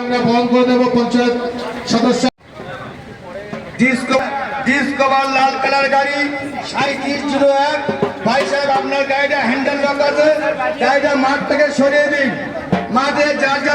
আমরা বহন করে দেবো পঞ্চায়েত সদস্য। ডিসকভার লাল কালার গাড়ি সাঁত্রিশ জিরো এক। ভাই সাহেব আপনার গাড়িটা হ্যান্ডেল লক আছে। গাড়িটা মাঠ থেকে সরিয়ে দিন। মাঠে যা যা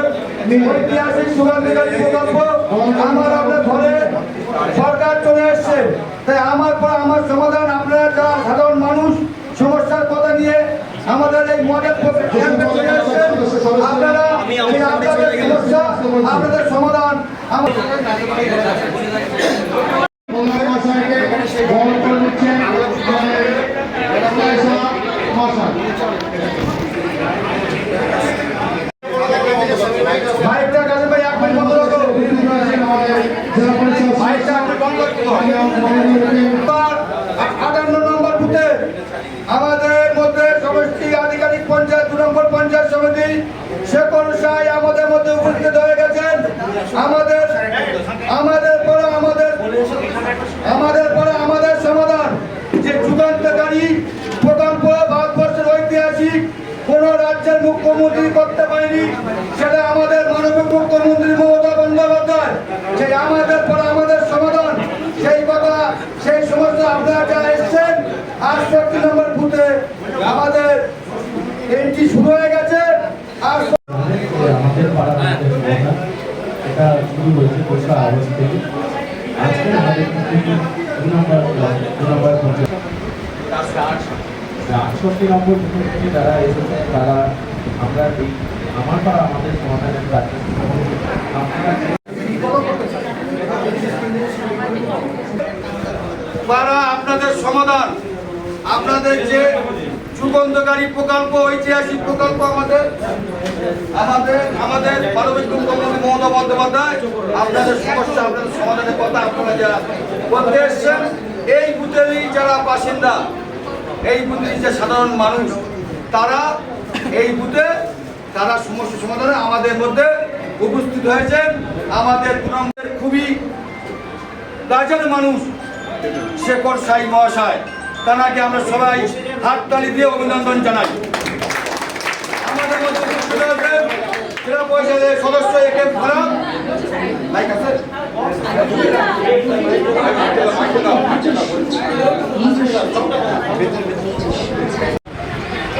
ঐতিহাসিক সুগান্ধিকারী প্রকল্প আমার আপনার ঘরে সরকার চলে এসছে। তাই আমার পর আমার সমাধান, আপনারা যারা সাধারণ মানুষ, সমস্যার কথা নিয়ে আমাদের এই মডেল আপনারা আপনাদের সমস্যা, আপনাদের সমাধান আমাদের মন্ত্রী মহাশয়কে বহন করে দিচ্ছেন আমাদের পয়সা মহাশয় ভাইটা কাজে ভাই এক মিনিট বন্ধ রাখো আমাদের জেলা পরিষদ ভাইটা আপনি বন্ধ রাখতে মাননীয় আটান্ন নম্বর বুথে আমাদের মধ্যে সমষ্টি আধিকারিক পঞ্চায়েত দু নম্বর পঞ্চায়েত সমিতি শেখ অনুসাই আমাদের মধ্যে উপস্থিত হয়ে গেছেন আমাদের আমাদের পরে আমাদের আমাদের পরে আমাদের সমাধান যে যুগান্তকারী প্রকল্প ভারতবর্ষের ঐতিহাসিক কোন রাজ্যের মুখ্যমন্ত্রী করতে পারেনি, সেটা আমাদের মাননীয় মুখ্যমন্ত্রী মমতা বন্দ্যোপাধ্যায়। সেই আমাদের পরে আমাদের সমাধান, সেই কথা, সেই সমস্ত আপনারা যারা এসছেন আটষট্টি নম্বর বুথে আমাদের এন্ট্রি শুরু হয়ে গেছে, আর আমাদের পাড়া এটা শুরু হয়েছে পয়সা আগস্ট থেকে আজকে আমাদের কিন্তু দু নম্বর ব্লক, দু নম্বর পঞ্চায়েত আটষট্টি নম্বর থেকে যারা এসেছে তারা আমরা এই আমার পাড়া আমাদের সমাধানের আপনারা আপনাদের সমাধান। আপনাদের যে যুগান্তকারী প্রকল্প, ঐতিহাসিক প্রকল্প আমাদের আমাদের আমাদের মানবিক মুখ্যমন্ত্রী মমতা বন্দ্যোপাধ্যায়, আপনাদের সমস্যা, আপনাদের সমাধানের কথা আপনারা যারা এসছেন, এই বুথেরই যারা বাসিন্দা এই বুথের যে সাধারণ মানুষ তারা এই বুথে তারা সমস্যা সমাধানে আমাদের মধ্যে উপস্থিত হয়েছেন আমাদের পুরমের খুবই কাজের মানুষ শেখর সাই মহাশয় তাকে আমরা সবাই হাততালি দিয়ে অভিনন্দন জানাই আমাদের মধ্যে পরিষদের সদস্য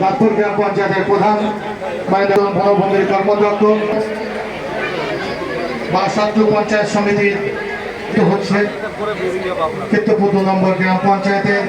দাঁতপুর গ্রাম পঞ্চায়েতের প্রধান বনভূমির কর্মদক্ষ বা সাতু পঞ্চায়েত সমিতির হচ্ছে কীর্তপুর নম্বর গ্রাম পঞ্চায়েতের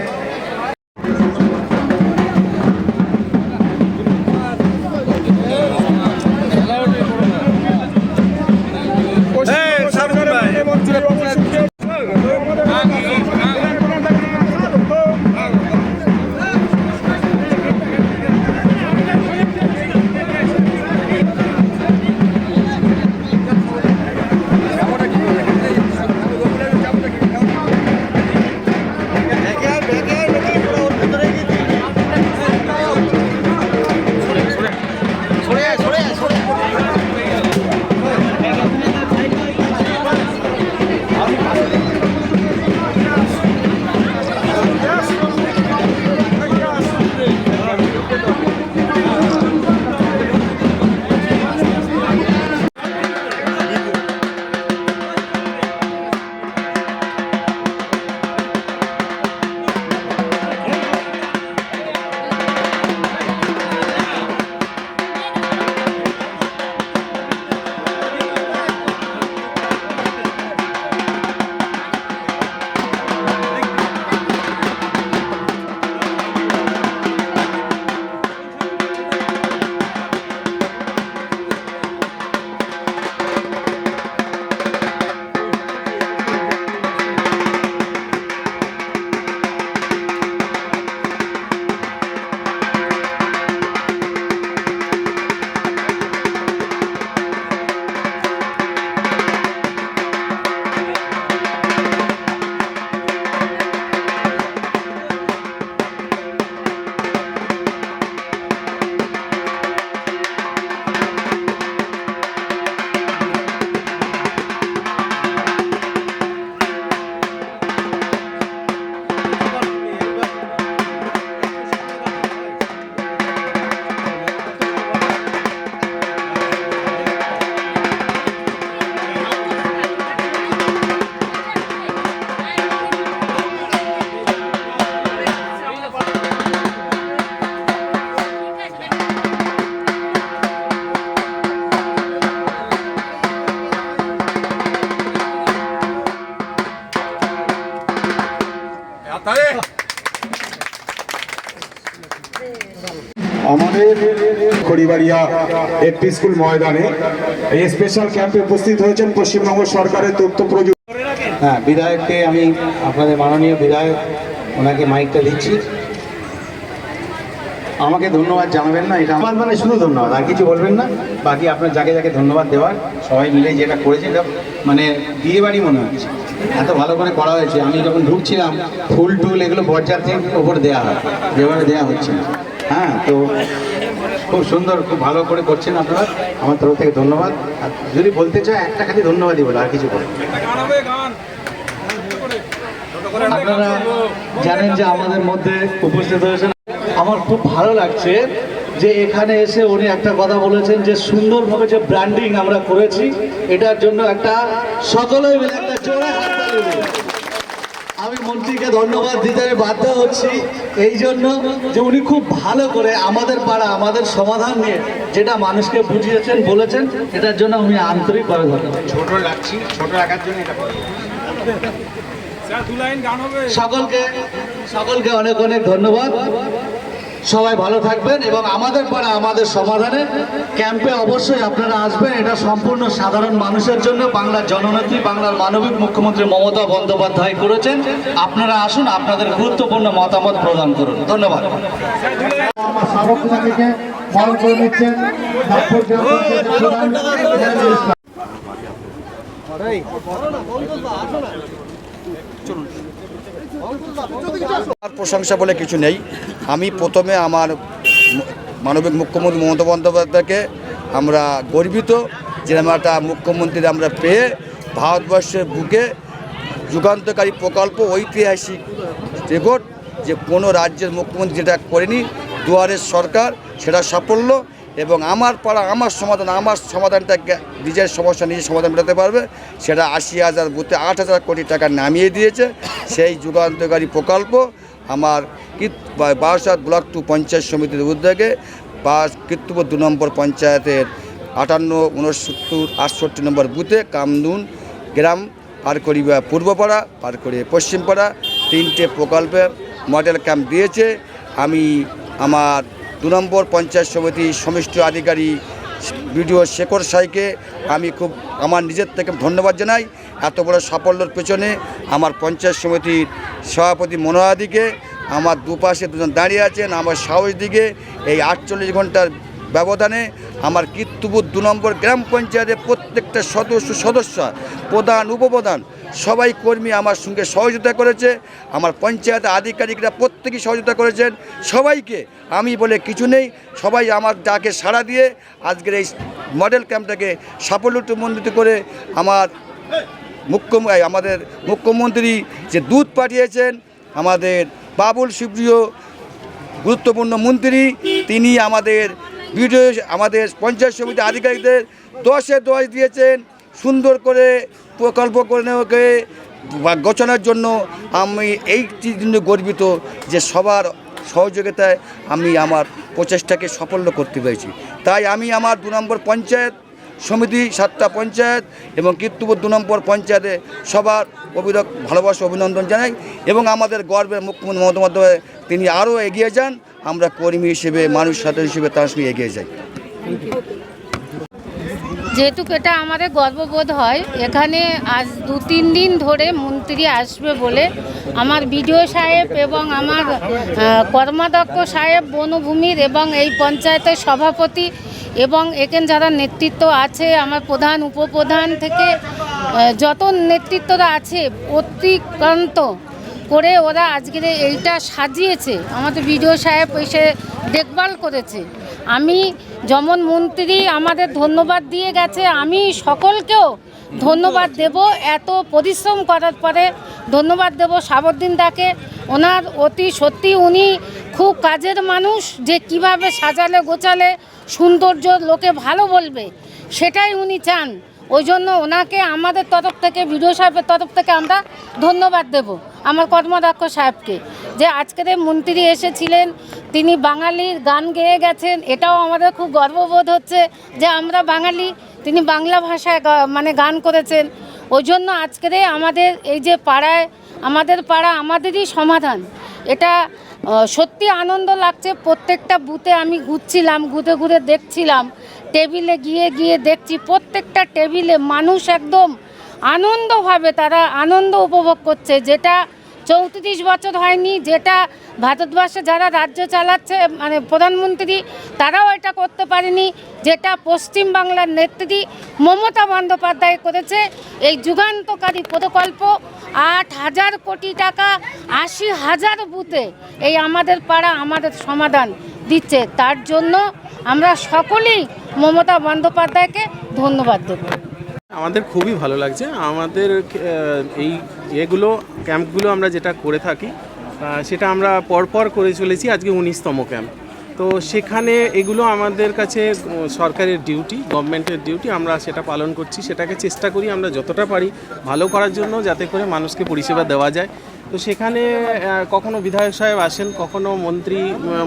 খড়িবাড়িয়া একটি স্কুল ময়দানে এই স্পেশাল ক্যাম্পে উপস্থিত হয়েছেন পশ্চিমবঙ্গ সরকারের তথ্য প্রযুক্তি হ্যাঁ বিধায়ককে আমি আপনাদের মাননীয় বিধায়ক ওনাকে মাইকটা দিচ্ছি। আমাকে ধন্যবাদ জানাবেন না, এটা আমার মানে শুধু ধন্যবাদ, আর কিছু বলবেন না। বাকি আপনার যাকে যাকে ধন্যবাদ দেওয়ার, সবাই মিলে যেটা করেছে, এটা মানে বিয়ে বাড়ি মনে হচ্ছে। এত ভালো করে করা হয়েছে, আমি যখন ঢুকছিলাম, ফুল টুল এগুলো বরযাত্রীর ওপর দেওয়া হয় যেভাবে দেওয়া হচ্ছে। হ্যাঁ তো খুব সুন্দর, খুব ভালো করে করছেন আপনারা। আমার তরফ থেকে ধন্যবাদ। আর যদি বলতে চাই একটা খালি ধন্যবাদই বলে, আর কিছু বলে আপনারা জানেন যে আমাদের মধ্যে উপস্থিত হয়েছেন। আমার খুব ভালো লাগছে যে এখানে এসে উনি একটা কথা বলেছেন যে সুন্দরভাবে যে ব্র্যান্ডিং আমরা করেছি, এটার জন্য একটা সকলে মিলে একটা জোরে। আমি মন্ত্রীকে ধন্যবাদ দিতে আমি বাধ্য হচ্ছি। এই জন্য যে উনি খুব ভালো করে আমাদের পাড়া আমাদের সমাধান নিয়ে যেটা মানুষকে বুঝিয়েছেন বলেছেন এটার জন্য উনি আন্তরিকভাবে ধন্যবাদ। ছোট রাখছি ছোট রাখার জন্য এটা সকলকে সকলকে অনেক অনেক ধন্যবাদ। সবাই ভালো থাকবেন এবং আমাদের পাড়া আমাদের সমাধানে ক্যাম্পে অবশ্যই আপনারা আসবেন। এটা সম্পূর্ণ সাধারণ মানুষের জন্য। বাংলার জননেত্রী বাংলার মানবিক মুখ্যমন্ত্রী মমতা বন্দ্যোপাধ্যায় করেছেন। আপনারা আসুন আপনাদের গুরুত্বপূর্ণ মতামত প্রদান করুন। ধন্যবাদ। আমার সাবকতা থেকে বরণ করে নিচ্ছেন দাঁতপুর গ্রাম পঞ্চায়েতের প্রধান জাহিদুল ইসলাম। আর প্রশংসা বলে কিছু নেই। আমি প্রথমে আমার মানবিক মুখ্যমন্ত্রী মমতা বন্দ্যোপাধ্যায়কে আমরা গর্বিত যে আমরা একটা মুখ্যমন্ত্রী আমরা পেয়ে ভারতবর্ষের বুকে যুগান্তকারী প্রকল্প, ঐতিহাসিক রেকর্ড যে কোনো রাজ্যের মুখ্যমন্ত্রী যেটা করেনি, দুয়ারের সরকার, সেটা সাফল্য। এবং আমার পাড়া, আমার সমাধান, আমার সমাধানটা নিজের সমস্যা নিজের সমাধান মেটাতে পারবে। সেটা আশি হাজার বুথে আট হাজার কোটি টাকা নামিয়ে দিয়েছে। সেই যুগান্তকারী প্রকল্প আমার বারাসাত ব্লক টু পঞ্চায়েত সমিতির উদ্যোগে বা কীর্তপুর দু নম্বর পঞ্চায়েতের আটান্ন, উনসত্তর, আটষট্টি নম্বর বুথে কামদুন গ্রাম পার করি বা পূর্বপাড়া, পার করে পশ্চিমপাড়া তিনটে প্রকল্পে মডেল ক্যাম্প দিয়েছে। আমি আমার দু নম্বর পঞ্চায়েত সমিতি সমিষ্ট আধিকারিক বিডিও শেখর সাইকে আমি খুব আমার নিজের থেকে ধন্যবাদ জানাই। এত বড় সাফল্যের পেছনে আমার পঞ্চায়েত সমিতির সভাপতি মনোয়াদিকে, আমার দুপাশে দুজন দাঁড়িয়ে আছেন, আমার সাহস দিকে এই আটচল্লিশ ঘণ্টার ব্যবধানে আমার কীর্তিপুর দু নম্বর গ্রাম পঞ্চায়েতের প্রত্যেকটা সদস্য সদস্য, প্রধান, উপপ্রধান সবাই কর্মী আমার সঙ্গে সহযোগিতা করেছে, আমার পঞ্চায়েত আধিকারিকরা প্রত্যেকেই সহযোগিতা করেছেন, সবাইকে আমি বলে কিছু নেই, সবাই আমার ডাকে সাড়া দিয়ে আজকের এই মডেল ক্যাম্পটাকে সাফল্যমণ্ডিত করে আমার মুখ্য আমাদের মুখ্যমন্ত্রী যে দুধ পাঠিয়েছেন, আমাদের বাবুল সুপ্রিয় গুরুত্বপূর্ণ মন্ত্রী, তিনি আমাদের বিডিও আমাদের পঞ্চায়েত সমিতি আধিকারিকদের দশে দশ দিয়েছেন সুন্দর করে প্রকল্প করে গোছানোর জন্য আমি এই জন্য গর্বিত যে সবার সহযোগিতায় আমি আমার প্রচেষ্টাকে সাফল্য করতে পেরেছি। তাই আমি আমার দু নম্বর পঞ্চায়েত সমিতি, সাতটা পঞ্চায়েত এবং কীর্তিপুর দু নম্বর পঞ্চায়েতে সবার অভিযোগ ভালোবাসা, অভিনন্দন জানাই এবং আমাদের গর্বের মুখ্যমন্ত্রী মমতা তিনি আরও এগিয়ে যান। আমরা কর্মী হিসেবে, মানুষ সাথে হিসেবে তার সঙ্গে এগিয়ে যাই। যেহেতু এটা আমাদের গর্ববোধ হয়, এখানে আজ দু তিন দিন ধরে মন্ত্রী আসবে বলে আমার বিডিও সাহেব এবং আমার কর্মাধ্যক্ষ সাহেব বনভূমির এবং এই পঞ্চায়েতের সভাপতি এবং এখানে যারা নেতৃত্ব আছে, আমার প্রধান উপপ্রধান থেকে যত নেতৃত্বরা আছে, অতিক্রান্ত করে ওরা আজকের এইটা সাজিয়েছে। আমাদের বিডিও সাহেব এসে দেখভাল করেছে। আমি যেমন মন্ত্রী আমাদের ধন্যবাদ দিয়ে গেছে। আমি সকলকেও ধন্যবাদ দেব। এত পরিশ্রম করার পরে ধন্যবাদ দেব সাবরদিন দাকে। ওনার অতি সত্যি উনি খুব কাজের মানুষ যে কীভাবে সাজালে গোছালে সৌন্দর্য লোকে ভালো বলবে, সেটাই উনি চান। ওই জন্য ওনাকে আমাদের তরফ থেকে, বিডিও সাহেবের তরফ থেকে আমরা ধন্যবাদ দেব, আমার কর্মদক্ষ সাহেবকে। যে আজকের মন্ত্রী এসেছিলেন, তিনি বাঙালির গান গেয়ে গেছেন, এটাও আমাদের খুব গর্ববোধ হচ্ছে যে আমরা বাঙালি, তিনি বাংলা ভাষায় মানে গান করেছেন। ওই জন্য আজকের আমাদের এই যে পাড়ায়, আমাদের পাড়া আমাদেরই সমাধান। এটা সত্যি আনন্দ লাগছে, প্রত্যেকটা বুথে আমি ঘুরছিলাম, ঘুরে ঘুরে দেখছিলাম। টেবিলে গিয়ে গিয়ে দেখছি প্রত্যেকটা টেবিলে মানুষ একদম আনন্দভাবে তারা আনন্দ উপভোগ করছে। যেটা চৌত্রিশ বছর হয়নি, যেটা ভারতবর্ষে যারা রাজ্য চালাচ্ছে মানে প্রধানমন্ত্রী, তারাও এটা করতে পারেনি। যেটা পশ্চিম বাংলার নেত্রী মমতা বন্দ্যোপাধ্যায় করেছে, এই যুগান্তকারী প্রকল্প আট হাজার কোটি টাকা, আশি হাজার বুথে এই আমাদের পাড়া আমাদের সমাধান দিচ্ছে। তার জন্য আমরা সকলেই মমতা বন্দ্যোপাধ্যায়কে ধন্যবাদ দেবো। আমাদের খুবই ভালো লাগছে। আমাদের এই এগুলো ক্যাম্পগুলো আমরা যেটা করে থাকি সেটা আমরা পরপর করে চলেছি আজকে উনিশতম ক্যাম্প। তো সেখানে এগুলো আমাদের কাছে সরকারের ডিউটি, গভর্নমেন্টের ডিউটি, আমরা সেটা পালন করছি। সেটাকে চেষ্টা করি আমরা যতটা পারি ভালো করার জন্য যাতে করে মানুষকে পরিষেবা দেওয়া যায়। তো সেখানে কখনো বিধায়ক সাহেব আসেন কখনো মন্ত্রী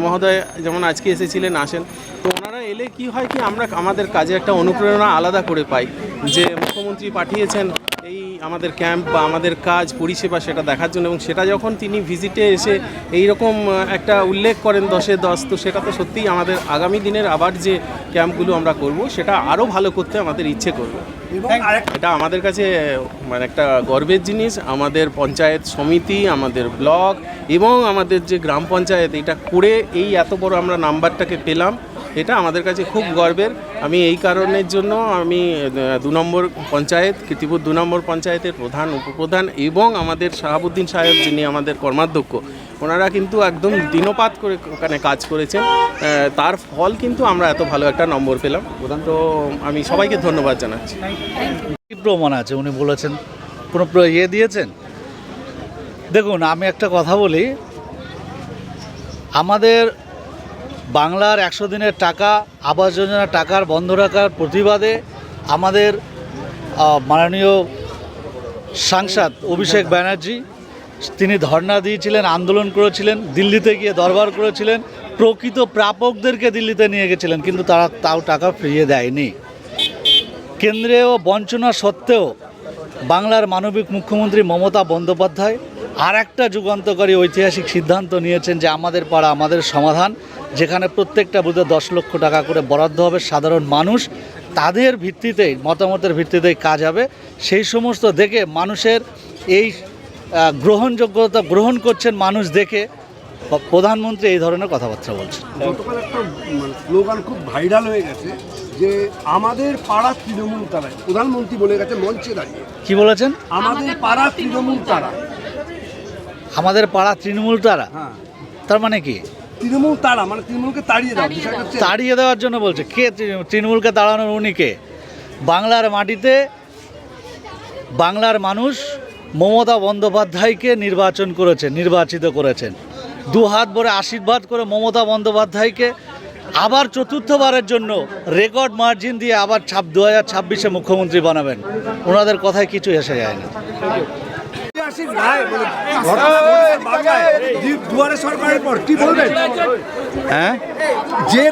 মহোদয় যেমন আজকে এসেছিলেন আসেন। তো এলে কি হয় কি আমরা আমাদের কাজে একটা অনুপ্রেরণা আলাদা করে পাই। যে মুখ্যমন্ত্রী পাঠিয়েছেন এই আমাদের ক্যাম্প বা আমাদের কাজ পরিষেবা সেটা দেখার জন্য এবং সেটা যখন তিনি ভিজিটে এসে এই রকম একটা উল্লেখ করেন দশে দশ তো সেটা তো সত্যিই আমাদের আগামী দিনের আবার যে ক্যাম্পগুলো আমরা করব সেটা আরও ভালো করতে আমাদের ইচ্ছে করবে। এটা আমাদের কাছে মানে একটা গর্বের জিনিস আমাদের পঞ্চায়েত সমিতি আমাদের ব্লক এবং আমাদের যে গ্রাম পঞ্চায়েত এটা করে এই এত বড় আমরা নাম্বারটাকে পেলাম। এটা আমাদের কাছে খুব গর্বের। আমি এই কারণের জন্য আমি দু নম্বর পঞ্চায়েত কীর্তিপুর দু নম্বর পঞ্চায়েতের প্রধান, উপপ্রধান এবং আমাদের শাহাবুদ্দিন সাহেব যিনি আমাদের কর্মাধ্যক্ষ, ওনারা কিন্তু একদম দিনপাত করে ওখানে কাজ করেছেন। তার ফল কিন্তু আমরা এত ভালো একটা নম্বর পেলাম। তো আমি সবাইকে ধন্যবাদ জানাচ্ছি। প্রমাণ আছে, উনি বলেছেন, কোনো ইয়ে দিয়েছেন? দেখুন, আমি একটা কথা বলি, আমাদের বাংলার একশো দিনের টাকা, আবাস যোজনা টাকার বন্ধ রাখার প্রতিবাদে আমাদের মাননীয় সাংসদ অভিষেক ব্যানার্জি, তিনি ধর্ণা দিয়েছিলেন, আন্দোলন করেছিলেন, দিল্লিতে গিয়ে দরবার করেছিলেন, প্রকৃত প্রাপকদেরকে দিল্লিতে নিয়ে গেছিলেন, কিন্তু তারা তাও টাকা ফিরিয়ে দেয়নি। কেন্দ্রীয় বঞ্চনা সত্ত্বেও বাংলার মানবিক মুখ্যমন্ত্রী মমতা বন্দ্যোপাধ্যায় আর একটা যুগান্তকারী ঐতিহাসিক সিদ্ধান্ত নিয়েছেন যে আমাদের পাড়া আমাদের সমাধান যেখানে প্রত্যেকটা বুথে দশ লক্ষ টাকা করে বরাদ্দ হবে সাধারণ মানুষ তাদের ভিত্তিতেই মতামতের ভিত্তিতেই কাজ হবে। সেই সমস্ত দেখে মানুষের এই গ্রহণযোগ্যতা গ্রহণ করছেন মানুষ দেখে প্রধানমন্ত্রী এই ধরনের কথাবার্তা বলছেন। গতকাল একটা মানে স্লোগান খুব ভাইরাল হয়ে গেছে যে আমাদের পাড়া তৃণমূল তারাই। প্রধানমন্ত্রী বলে গেছে মঞ্চে দাঁড়িয়ে। কি বলেছেন? আমাদের পাড়া তৃণমূল তারা। আমাদের পাড়া তৃণমূল তারা। হ্যাঁ। তার মানে কি? তৃণমূল তারা মানে তৃণমূলকে তাড়িয়ে দাও তাড়িয়ে দেওয়ার জন্য বলছে। কে তৃণমূলকে তাড়ানোর উনি কে? বাংলার মাটিতে বাংলার মানুষ মমতা বন্দ্যোপাধ্যায়কে নির্বাচন করেছেন নির্বাচিত করেছেন। দু হাত ভরে আশীর্বাদ করে মমতা বন্দ্যোপাধ্যায়কে আবার চতুর্থবারের জন্য রেকর্ড মার্জিন দিয়ে আবার ছাপ দু হাজার ছাব্বিশে মুখ্যমন্ত্রী বানাবেন। ওনাদের কথায় কিছু এসে যায় না। দুয়ারে সরকারের পর কি বলবেন? হ্যাঁ? যে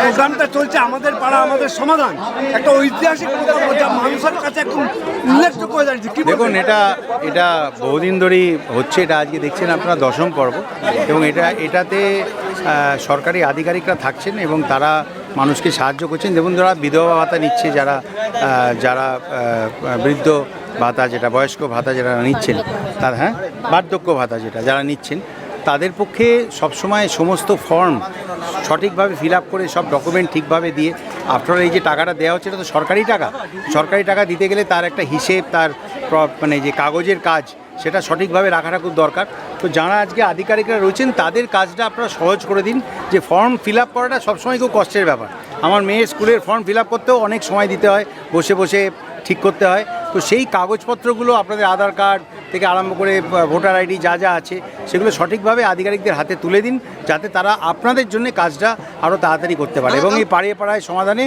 প্রোগ্রামটা চলছে আমাদের পাড়া আমাদের সমাধান একটা ঐতিহাসিক প্রকল্প যা মানুষের কাছে একদম উল্লেখযোগ্য হয়ে দাঁড়িয়েছে। দেখুন এটা এটা বহুদিন ধরেই হচ্ছে এটা আজকে দেখছেন আপনারা দশম পর্ব এবং এটা এটাতে সরকারি আধিকারিকরা থাকছেন এবং তারা মানুষকে সাহায্য করছেন। যেমন যারা বিধবা ভাতা নিচ্ছে যারা যারা বৃদ্ধ ভাতা যেটা, বয়স্ক ভাতা যারা নিচ্ছেন, তার হ্যাঁ? বার্ধক্য ভাতা যেটা যারা নিচ্ছেন, তাদের পক্ষে সবসময় সমস্ত ফর্ম সঠিকভাবে ফিল আপ করে, সব ডকুমেন্ট ঠিকভাবে দিয়ে আফটার এই যে টাকাটা দেওয়া হচ্ছে, এটা তো সরকারি টাকা। সরকারি টাকা দিতে গেলে তার একটা হিসেব, তার মানে যে কাগজের কাজ, সেটা সঠিকভাবে রাখাটা খুব দরকার। তো যারা আজকে আধিকারিকরা রয়েছেন, তাদের কাজটা আপনারা সহজ করে দিন, যে ফর্ম ফিল আপ করাটা সবসময় খুব কষ্টের ব্যাপার। আমার মেয়ের স্কুলের ফর্ম ফিল আপ করতেও অনেক সময় দিতে হয়, বসে বসে ঠিক করতে হয়। তো সেই কাগজপত্রগুলো আপনাদের আধার কার্ড থেকে আরম্ভ করে ভোটার আইডি যা যা আছে, সেগুলো সঠিকভাবে আধিকারিকদের হাতে তুলে দিন, যাতে তারা আপনাদের জন্য কাজটা আরও তাড়াতাড়ি করতে পারে। এবং এই পাড়িয়ে পাড়ায় সমাধানে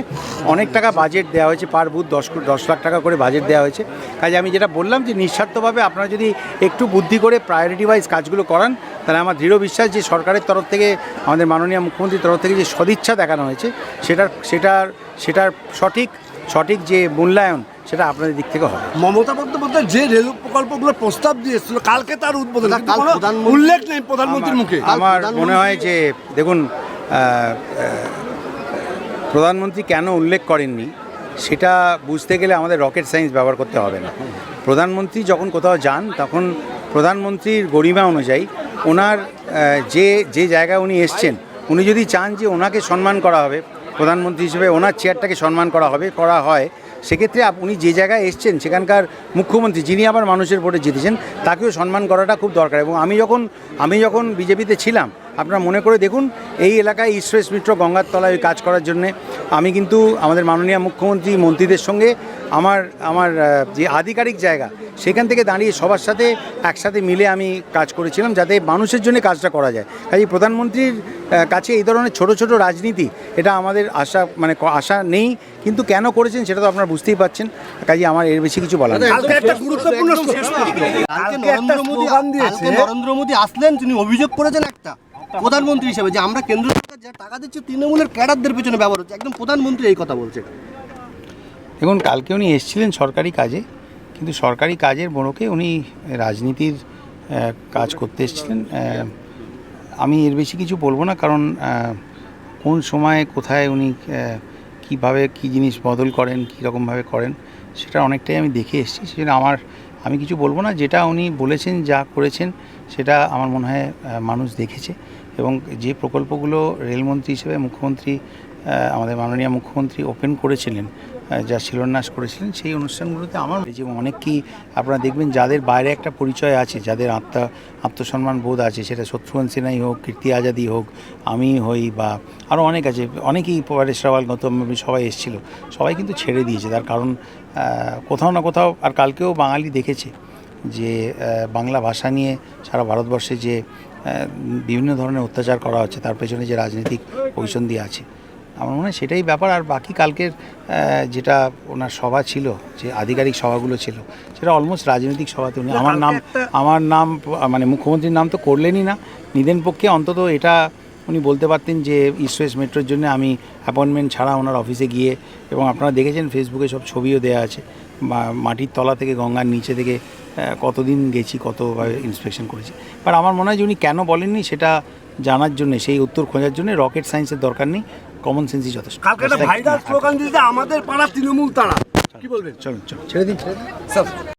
অনেক টাকা বাজেট দেওয়া হয়েছে পার বুথ দশ দশ লাখ টাকা করে বাজেট দেওয়া হয়েছে। কাজে আমি যেটা বললাম যে নিঃস্বার্থভাবে আপনারা যদি একটু বুদ্ধি করে প্রায়োরিটি ওয়াইজ কাজগুলো করান, তাহলে আমার দৃঢ় বিশ্বাস যে সরকারের তরফ থেকে, আমাদের মাননীয় মুখ্যমন্ত্রীর তরফ থেকে যে সদিচ্ছা দেখানো হয়েছে, সেটার সেটার সেটার সঠিক সঠিক যে মূল্যায়ন সেটা আপনাদের দিক থেকে হবে। মমতা বন্দ্যোপাধ্যায় যে রেল প্রকল্পগুলো প্রস্তাব দিয়েছিল কালকে তার উদ্বোধন উল্লেখ নেই প্রধানমন্ত্রীর মুখে। আমার মনে হয় যে দেখুন প্রধানমন্ত্রী কেন উল্লেখ করেননি সেটা বুঝতে গেলে আমাদের রকেট সায়েন্স ব্যবহার করতে হবে না। প্রধানমন্ত্রী যখন কোথাও যান তখন প্রধানমন্ত্রীর গরিমা অনুযায়ী ওনার যে যে জায়গায় উনি এসছেন উনি যদি চান যে ওনাকে সম্মান করা হবে প্রধানমন্ত্রী হিসেবে ওনার চেয়ারটাকে সম্মান করা হবে করা হয় সেক্ষেত্রে উনি যে জায়গায় এসছেন, সেখানকার মুখ্যমন্ত্রী যিনি আবার মানুষের ভোটে জিতেছেন, তাকেও সম্মান করাটা খুব দরকার। এবং আমি যখন আমি যখন বিজেপিতে ছিলাম আপনারা মনে করে দেখুন এই এলাকায় ঈশ্বরেশ মিত্র গঙ্গার তলায় ওই কাজ করার জন্যে আমি কিন্তু আমাদের মাননীয় মুখ্যমন্ত্রী মন্ত্রীদের সঙ্গে আমার আমার যে আধিকারিক জায়গা সেখান থেকে দাঁড়িয়ে সবার সাথে একসাথে মিলে আমি কাজ করেছিলাম যাতে মানুষের জন্য কাজটা করা যায়। কাজে প্রধানমন্ত্রীর কাছে এই ধরনের ছোট ছোট রাজনীতি এটা আমাদের আশা মানে আশা নেই কিন্তু কেন করেছেন সেটা তো আপনারা বুঝতেই পারছেন কাজে আমার এর বেশি কিছু বলার নরেন্দ্র মোদী আসলেন তিনি অভিযোগ করেছেন একটা। প্রধানমন্ত্রী হিসেবে যে আমরা কেন্দ্র সরকার যা টাকা দিচ্ছে তৃণমূলের ক্যাডারদের পেছনে ব্যবহার হচ্ছে। একদম প্রধানমন্ত্রী এই কথা বলছে। দেখুন কালকে উনি এসেছিলেন সরকারি কাজে কিন্তু সরকারি কাজের বড়কে উনি রাজনীতির কাজ করতে এসেছিলেন। আমি এর বেশি কিছু বলব না কারণ কোন সময়ে কোথায় উনি কীভাবে কী জিনিস বদল করেন কী রকমভাবে করেন সেটা অনেকটাই আমি দেখে এসেছি। সেজন্য আমার আমি কিছু বলব না। যেটা উনি বলেছেন যা করেছেন সেটা আমার মনে হয় মানুষ দেখেছে। এবং যে প্রকল্পগুলো রেলমন্ত্রী হিসেবে মুখ্যমন্ত্রী আমাদের মাননীয় মুখ্যমন্ত্রী ওপেন করেছিলেন যা শিলান্যাস করেছিলেন, সেই অনুষ্ঠানগুলোতে আমার যে অনেককেই আপনারা দেখবেন যাদের বাইরে একটা পরিচয় আছে, যাদের আত্মা, আত্মসম্মান বোধ আছে, সেটা শত্রুঘ্ন সিনহাই হোক, কীর্তি আজাদি হোক, আমি হই বা আরও অনেক আছে, অনেকেই পরেশ রাওয়াল গৌতম সবাই এসেছিল, সবাই কিন্তু ছেড়ে দিয়েছে, তার কারণ কোথাও না কোথাও আর কালকেও বাঙালি দেখেছে যে বাংলা ভাষা নিয়ে সারা ভারতবর্ষে যে বিভিন্ন ধরনের অত্যাচার করা হচ্ছে তার পেছনে যে রাজনৈতিক পরিসন্ধি আছে। আমার মনে হয় সেটাই ব্যাপার আর বাকি কালকের যেটা ওনার সভা ছিল যে আধিকারিক সভাগুলো ছিল সেটা অলমোস্ট রাজনৈতিক সভাতে উনি আমার নাম আমার নাম মানে মুখ্যমন্ত্রীর নাম তো করলেনই না। নিদেন পক্ষে অন্তত এটা উনি বলতে পারতেন যে ইস্ট ওয়েস্ট মেট্রোর জন্য আমি অ্যাপয়েন্টমেন্ট ছাড়া ওনার অফিসে গিয়ে এবং আপনারা দেখেছেন ফেসবুকে সব ছবিও দেওয়া আছে মাটির তলা থেকে গঙ্গার নিচে থেকে কতদিন গেছি কতভাবে ইন্সপেকশন করেছি। বাট আমার মনে হয় যে উনি কেন বলেননি সেটা জানার জন্য সেই উত্তর খোঁজার জন্য রকেট সায়েন্সের দরকার নেই কমন সেন্সই যথেষ্ট। কালকে একটা ভাইরাল স্লোগান দিয়েছে আমাদের পাড়া তৃণমূল তারা। কি বলবেন? চলুন চলুন ছেড়ে দিন ছেড়ে দিন।